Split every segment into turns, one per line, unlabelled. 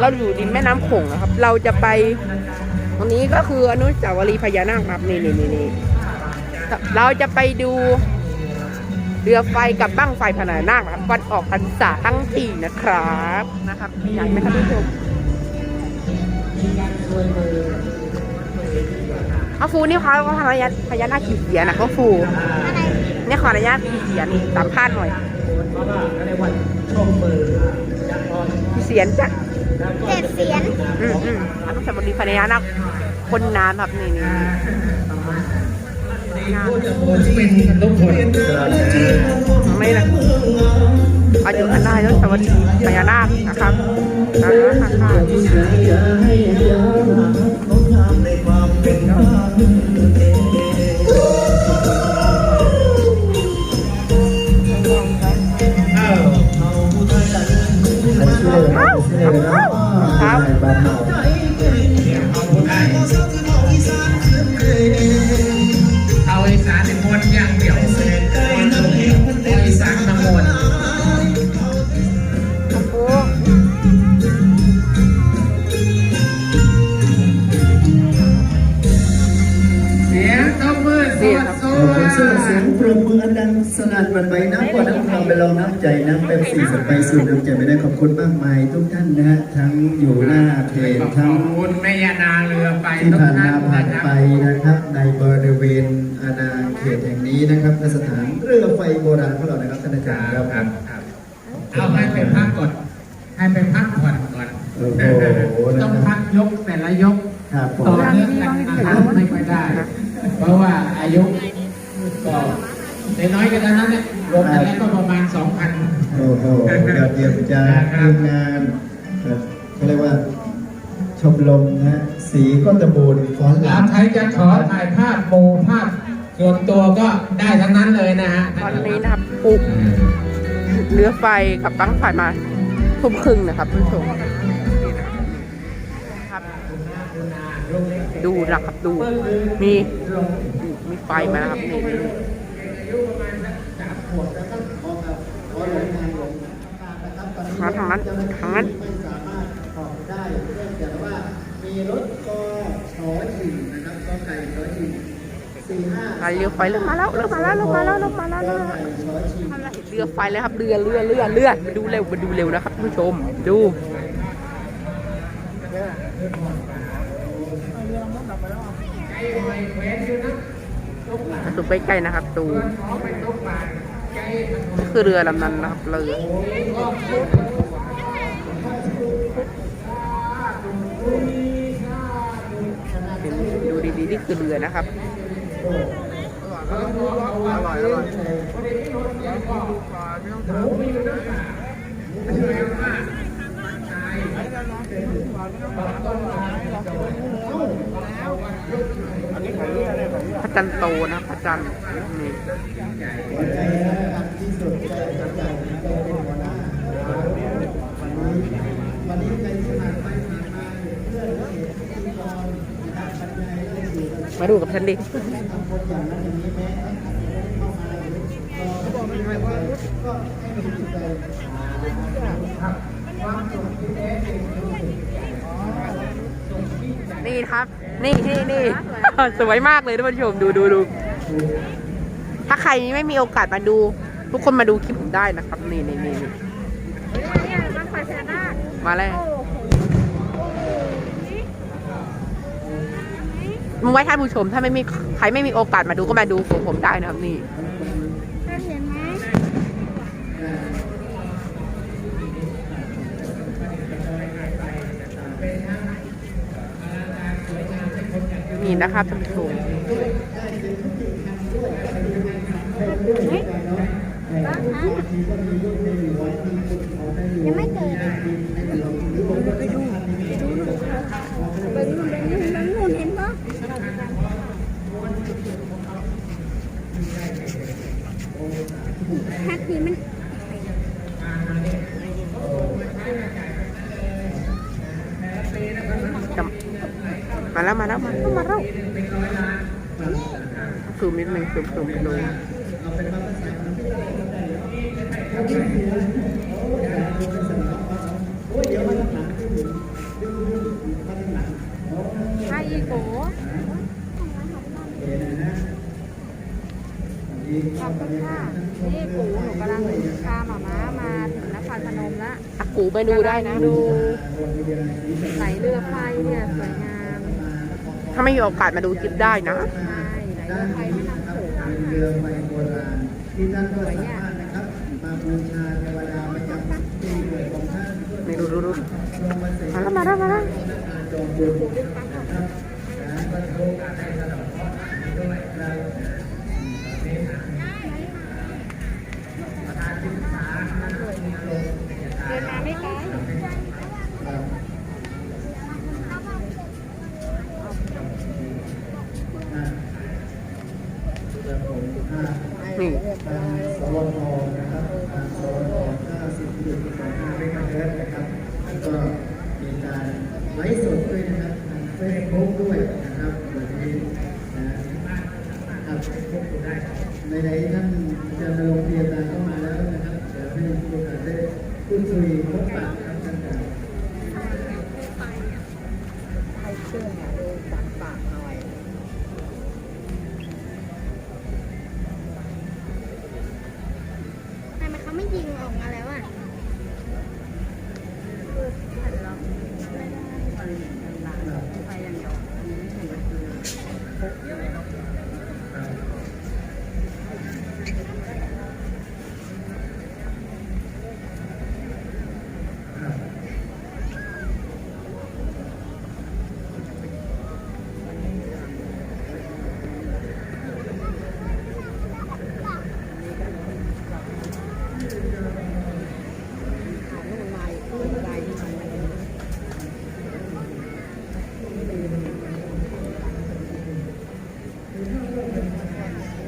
เราอยู่ริมแม่น้ำโขงนะครับ เราจะไปตรงนี้ก็คืออนุสาวรีย์พญานาคครับนี่นี่นี่นี่เราจะไปดูเรือไฟกับบั้งไฟพญานาคนะครับวันออกพรรษาทั้งทีนะครับนะครับอยากไหมครับท่านผู้ชมเอาฟูนี่เขาเขาพญาพญานาคขี่เสียนะเขา ฟูนี่ขออนุญาตขี่เสียนสัมภาษณ์หน่อยขี่เสียนจ้ะ
เจ็ดเสียน
อืมอืมอนุสาวรีย์พญานาคคนน้ำครับนี่นี่นี่
ทุกคน
ไม่นะอายุอันได้อนุสาวรีย์พญานาคนะครับอ่าค่ะค่ะ
งสนั่น
หวันไหวน้ำก่อนน้ำเราไปลองน้ำใจน้ำเป็นสี่สไปสู่น้ำใจไม่ได้ขอบคุณมากมายทุกท่านนะฮะทั้งอยู่หน้าเพจทั้ง
บคุณแม่ยานาเรือไป
ที่ผ่านมาผ่านไปนะครับ ในบริเวณอาณาเขตแห่งนี้นะครับสถานเรือไฟโบราณของเรานะครับท่านอาจารย์ครับ
เอาให้ไปพักก่อนให้ไปพักผ่อนก่อนต้องพักยกแต่ละยกต่อเนื่องกันนะครับไม่ค่อยได้ เพราะว่าอายุก็ ในน้อยกันแล้วนั้นเนี่ยรวมกันแล้วก็ประมาณ2,000
โอ้โหยอดเยี่ยมจากทีมงานเอ่อเขาเรียกว่าชมรมนะฮะสีก้นตะบูนฟ้อนห
แล้
ลาว
ใครจะขอถ่ายภาพโมภาพส่วนตัวก็ได้ทั้งนั้นเลยนะฮะ
ตอนนี้นะครับปลุกเรือไฟกับบั้งไฟมาทุ่มครึ่งนะครับท่านผู้ชมครับดูนะครับดูมีมีไฟมานะครับนี่นี่มาทางนั้นทางนั้น
ไม่สามารถออกได้เนื่องจากว่ามีรถกชอชิงนะครับก็ไก่ชอชิงสี่ห้า
เรือไฟเรือมาแล้วเรือมาแล้วเรือมาแล้วเรือมาแล้วเรือมาแล้วเรือไฟเลยครับเรือเรือเรือเรือมาดูเร็วมาดูเร็วนะครับท่านผู้ชมดูมาดูใกล้ๆนะครับดูนี่คือเรือลำนั้นนะครับเรือเห็นดูดีๆนี่คือเรือนะครับพระจันทร์โตนะ ดูใกล้ๆนะ
ครับดูนี่คือเรือลำนั้นนะครับเรือดูดีๆนี่คือเรือนะครับอร่อยอร่อยไม่ต้อง
ถาม กันดิ
ทำคนอย่างนั้นอย่านี้แม้เข้ามาก็บอกไม่ได้ว่าก็ให้มันจิตใจ
นี่ครับ นี่นี่นี่ สวยมากเลยท่านผู้ชมดูดูดูถ้าใครไม่มีโอกาสมาดู ทุกคนมาดูคลิปผมได้นะครับ นี่นี่นี่นี่มาแล้วมึงไว้ท่านผู้ชม ถ้าไม่มีใครไม่มีโอกาสมาดูก็มาดูของผมได้นะครับนี่
เห็นไหม
นะครับท่านผู้ชม
ยังไม่เกิดไปดูไปดูไปดูไปดูเห็นปะแทักทีมัน
แล้วมาแล้วมาแล้วมาแล้วคือมิดนึงคือ
คือมิดนึงใช่อีโก้
ขอบคุณค่ะนี่กูหนูกำลังพาหมาม้ามาถึงนครพนมละ
กูไปดูได้นะ
ดูไหลเรือไฟเนี่ยสวยงาม
ถ้าไม่มีโอกาสมาดูคลิปได้นะ
ใช่ไหลเรือไฟแม่น้ำโขง
เป็นเรือไฟโบราณที่ท่านก็สามารถนะครับมาบูชาเทวดาประจำปีเกิดของท่าน
นี่ดูดูดู
ลงมาเสก
มาแล้วมาแล้วมาแล้ว
จอมบุญนะครับนะก็ถือโอกาสได้สะเดอกเคราะห์ด้วยนะครับ
เดินมาไม่ไกล
นี่
ทางสวทนะครับทางสวท90จุด25ไมกะเฮิรตซ์นะครับก็มีการไลฟ์สดด้วยนะครับทางเฟซบุ๊กด้วยนะครับวันนี้นะครับในๆท่านจะมาลงเรียนตามเข้ามาแล้วนะครับเดี๋ยวให้โอกาสได้พูดคุยพบปะครับท่านอาจารย์
ใครเชื่อเนี่ยดูปากปากหน่อย
ทำไมเขาไม่ยิงออกมาแล้วอะ
ไปอย่างเดียวอันนี้ไม่เห็น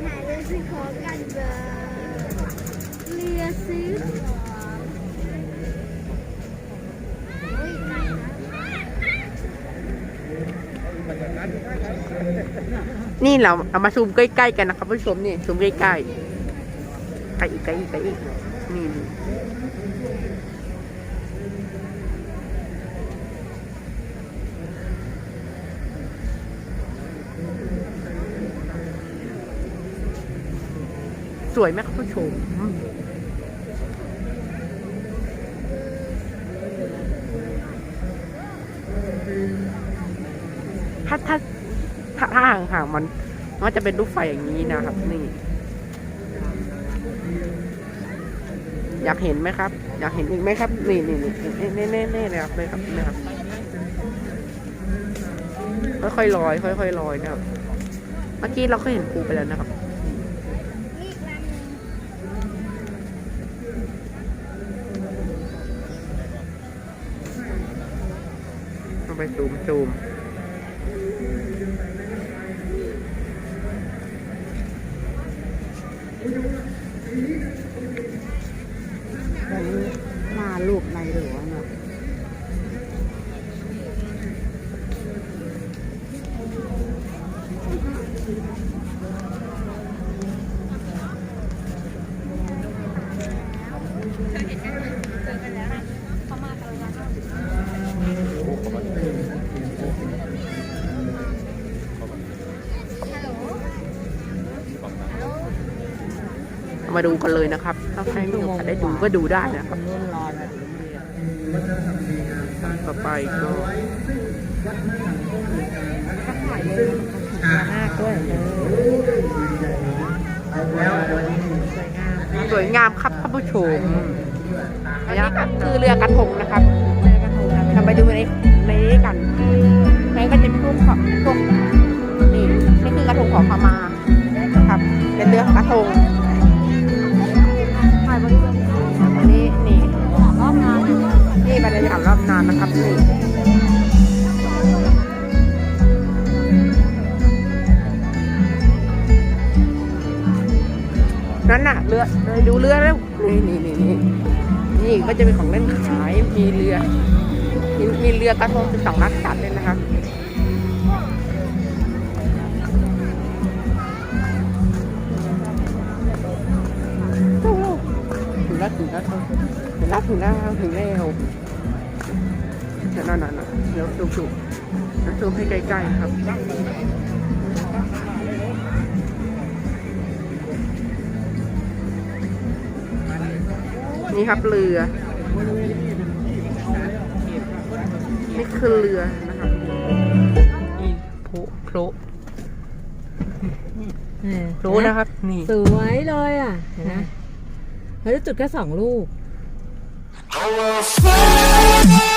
หาเรือซื้อของกันเบอเรือซื้อของเฮ้ยไหนนะ
นี่เราเอามาซูมใกล้ๆกันนะครับผู้ชมนี่ซูมใกล้ๆใกล้อีกใกล้อีกใกล้อีกนี่นี่สวยไหมครับผู้ชมถ้าถ้า ถ้าห่างๆมันมันจะเป็นรูปไฟอย่างนี้นะครับ นี่ อยากเห็นไหมครับ อยากเห็นอีกไหมครับ นี่นี่นี่นี่นี่นี่นะครับเลยครับนะครับค่อยๆลอย ค่อยๆลอยนะครับ เมื่อกี้เราก็เห็นปูไปแล้วนะครับต้องไปซูมซูม
อันนี้หน้าลูกในหลวงอะ
มาดูกันเลยนะครับ ถ้าใครมีโอกาสได้ดูก็ดูได้นะครับต่อไปก็
ถ่ายเลยพญานาคด้วยเออ
แล้ววันนี้
สวยงาม
สวยงามครับท่านผู้ชมอันนี้ก็คือเรือกระทงนะครับ น่ะเรือเลยดูเรือแล้วนี่นี่นี่นี่นี่ก็จะเป็นของเล่นขายมีเรือ มีมีเรือกระทงสิบสองนักสัตว์เลยนะครับถึงแล้วถึงแล้วถึงแล้วถึงแล้วถึงแล้วนั่นนั่นนั่นเดี๋ยวซูมซูมซูมให้ใกล้ๆครับ นี่ครับเรือ นี่คือเรือนะครับโผล่โผล่โผล่นะครับ นี่
สวยเลยอะเห็นไหมเฮ้ยจุดแค่สองลูก
Our